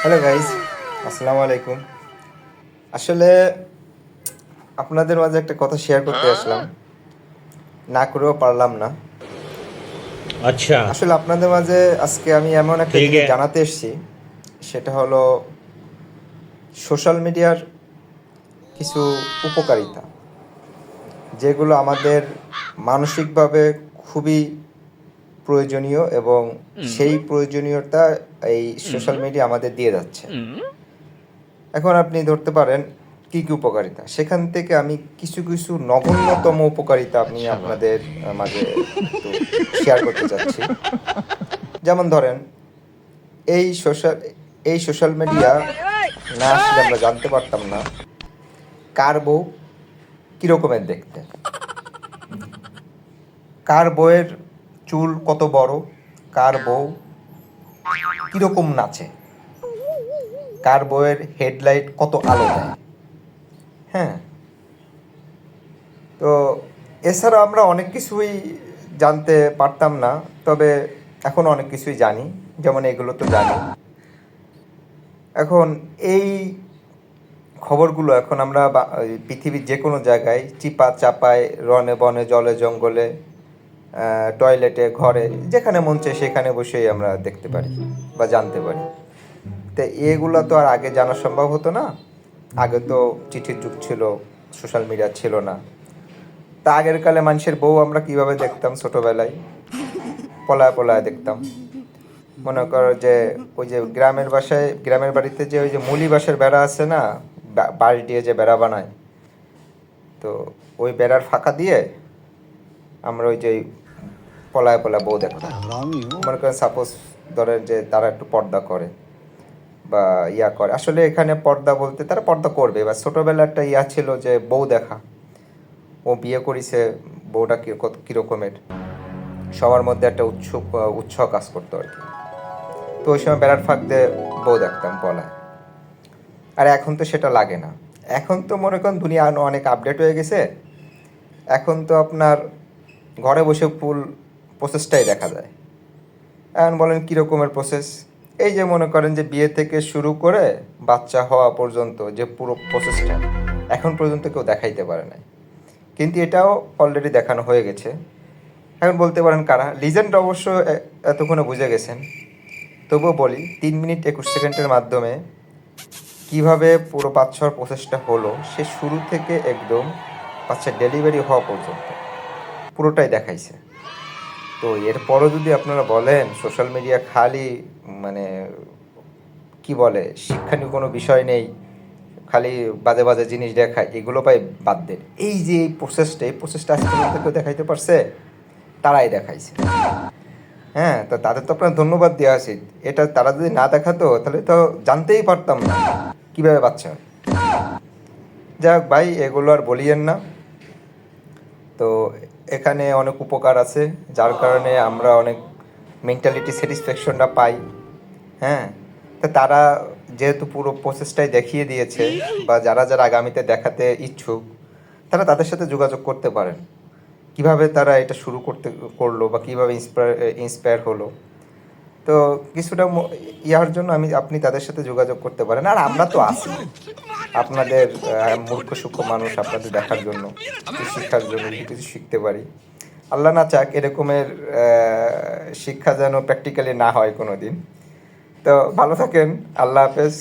Hello guys আসসালামু আলাইকুম আসলে আপনাদের মাঝে একটা কথা শেয়ার করতে হ্যাঁ। আসলাম। না করেও পারলাম না। আচ্ছা। আসলে আপনাদের মাঝে আজকে আমি এমন একটা জিনিস জানাতে এসেছি। সেটা হলো সোশ্যাল মিডিয়ার কিছু উপকারিতা যেগুলো আমাদের মানসিকভাবে খুবই প্রয়োজনীয় এবং সেই প্রয়োজনীয়তা এই সোশ্যাল মিডিয়া আমাদের দিয়ে যাচ্ছে। এখন আপনি ধরতে পারেন কি কি উপকারিতা। সেখান থেকে আমি কিছু কিছু নগণ্যতম উপকারিতা আপনি আপনাদের মাঝে শেয়ার করতে চাচ্ছি। যেমন ধরেন এই সোশ্যাল এই সোশ্যাল মিডিয়া না আসলে আমরা জানতে পারতাম না কার বউ কীরকমের দেখতে। কার বউয়ের চুল কত বড়? কার বউ? কীরকম নাচে? কার বউয়ের হেডলাইট কত আলো হ্যাঁ। তো এছাড়া আমরা অনেক কিছুই জানতে পারতাম না, তবে এখন অনেক কিছুই জানি, যেমন এগুলো তো জানি। এখন এই খবরগুলো এখন আমরা পৃথিবীর যে কোনো জায়গায় চিপা চাপায় রনে বনে জলে জঙ্গলে টয়লেটে ঘরে, যেখানে মন চায় সেখানে বসেই আমরা দেখতে পারি বা জানতে পারি। তো এগুলো তো আর আগে জানা সম্ভব হতো না। আগে তো চিঠির যুগ ছিল সোশ্যাল মিডিয়া ছিল না। তা আগের কালে মানুষের বউ আমরা কীভাবে দেখতাম ছোটবেলায়? পলায় পলায় দেখতাম। মনে করো যে ওই যে গ্রামের বাসায়, গ্রামের বাড়িতে যে ওই যে মুলি বাঁশের বেড়া আছে না, বা- বাড়ি দিয়ে যে বেড়া বানায়, তো ওই বেড়ার ফাঁকা দিয়ে আমরা ওই যে পলায় পলায় বউ দেখতাম মনে করেন সাপোজ ধরেন যে তারা একটু পর্দা করে বা ইয়া করে। আসলে এখানে পর্দা বলতে তারা পর্দা করবে। বা ছোটোবেলা একটা ইয়া ছিল যে বউ দেখা। ও বিয়ে করেছে বউটা কিরকমের সবার মধ্যে একটা উৎসুক উৎসাহ কাজ করতো আর কি। তো ওই সময় বেড়ার ফাঁক দিয়ে বউ দেখতাম পলায়। আর এখন তো সেটা লাগে না। এখন তো মনে করেন দুনিয়া অনেক আপডেট হয়ে গেছে। এখন তো আপনার ঘরে বসে ফুল প্রসেসটাই দেখা যায়। এখন বলেন কী রকমের প্রসেস এই যে মনে করেন যে বিয়ে থেকে শুরু করে বাচ্চা হওয়া পর্যন্ত যে পুরো প্রসেসটা এখন পর্যন্ত কেউ দেখাইতে পারে নাই। কিন্তু এটাও অলরেডি দেখানো হয়ে গেছে। এখন বলতে পারেন কারা? লিজেন্ড অবশ্য এতক্ষণে বুঝে গেছেন। তবুও বলি, তিন মিনিট একুশ সেকেন্ডের মাধ্যমে কীভাবে পুরো বাচ্চা হওয়ার প্রসেসটা হলো, সে শুরু থেকে একদম বাচ্চা ডেলিভারি হওয়া পর্যন্ত। পুরোটাই দেখাইছে। তো এরপরও যদি আপনারা বলেন সোশ্যাল মিডিয়া খালি মানে কি বলে শিক্ষণীয় কোনো বিষয় নেই, খালি বাজে বাজে জিনিস দেখায়, এগুলো পাই বাদ দেন। এই যে এই প্রসেসটা এই প্রসেসটা আজকে কেউ দেখাইতে পারছে, তারাই দেখাইছে। হ্যাঁ তো তাদের তো আপনার ধন্যবাদ দেওয়া উচিত এটা তারা যদি না দেখাতো, তাহলে তো জানতেই পারতাম না কীভাবে বাচ্চা যাই হোক ভাই, এগুলো আর বলিয়েন না। তো এখানে অনেক উপকার আছে, যার কারণে আমরা অনেক মেন্টালিটি স্যাটিসফ্যাকশনটা পাই হ্যাঁ? তা তারা যেহেতু পুরো প্রসেসটাই দেখিয়ে দিয়েছে বা যারা যারা আগামীতে দেখাতে ইচ্ছুক, তারা তাদের সাথে যোগাযোগ করতে পারেন। কীভাবে তারা এটা শুরু করতে, করল বা কীভাবে ইন্সপায়ার ইন্সপায়ার হলো। তো কিছুটা ইয়ার জন্য আমি, আপনি তাদের সাথে যোগাযোগ করতে পারেন। আর আমরা তো আছি। আপনাদের মূর্খ, সূক্ষ্ম মানুষ আপনাদের দেখার জন্য শিক্ষার জন্য কিছু শিখতে পারি। আল্লাহ না চাক এরকমের শিক্ষা যেন প্র্যাকটিক্যালি না হয় কোনো দিন তো ভালো থাকেন, আল্লাহ হাফেজ।